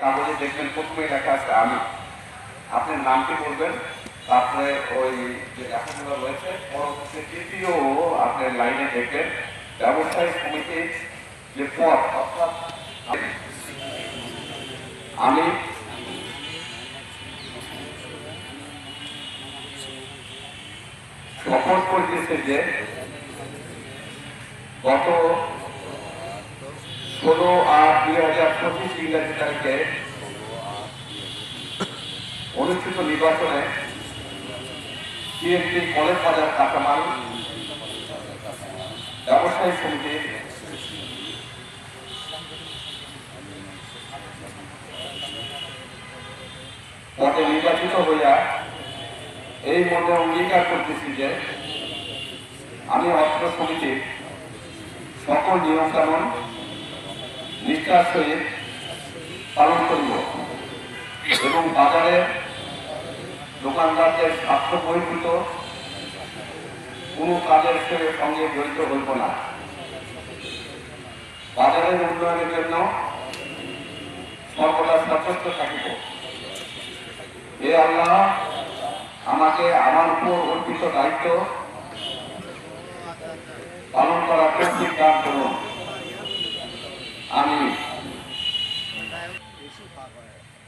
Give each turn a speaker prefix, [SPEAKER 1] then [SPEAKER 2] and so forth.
[SPEAKER 1] কাগজে দেখবেন প্রথমে লেখা আছে আমি। আপনার নামটি বলবেন, তারপরে ওই যে লেখাগুলো রয়েছে, পরবর্তীতে তৃতীয় আপনার লাইনে দেখবেন ব্যবসায়ী সমিতির যে পদ, অর্থাৎ আমি শপথ করতেছে যে গত ষোলো আট দুই হাজার পঁচিশ ইংরেজি তারিখে অনুষ্ঠিত নির্বাচনে সিএনপি কলেজ বাজার কাঁচামাল ব্যবসায়ী সমিতির পদে নির্বাচিত হইয়া এই মধ্যে অঙ্গীকার করতেছি যে আমি অর্থ সমিতির সকল নিয়মকানুন নিষ্ঠার সহিত পালন করিব এবং বাজারে দোকানদারদের স্বার্থ বহির্ভূত কোনো কাজের সঙ্গে জড়িত হইব না। বাজারের উন্নয়নের জন্য সর্বদা সচেষ্ট থাকিব। এ আল্লাহ, আমাকে আমার উপর অর্পিত দায়িত্ব পালন করার তৌফিক দান பார்க்க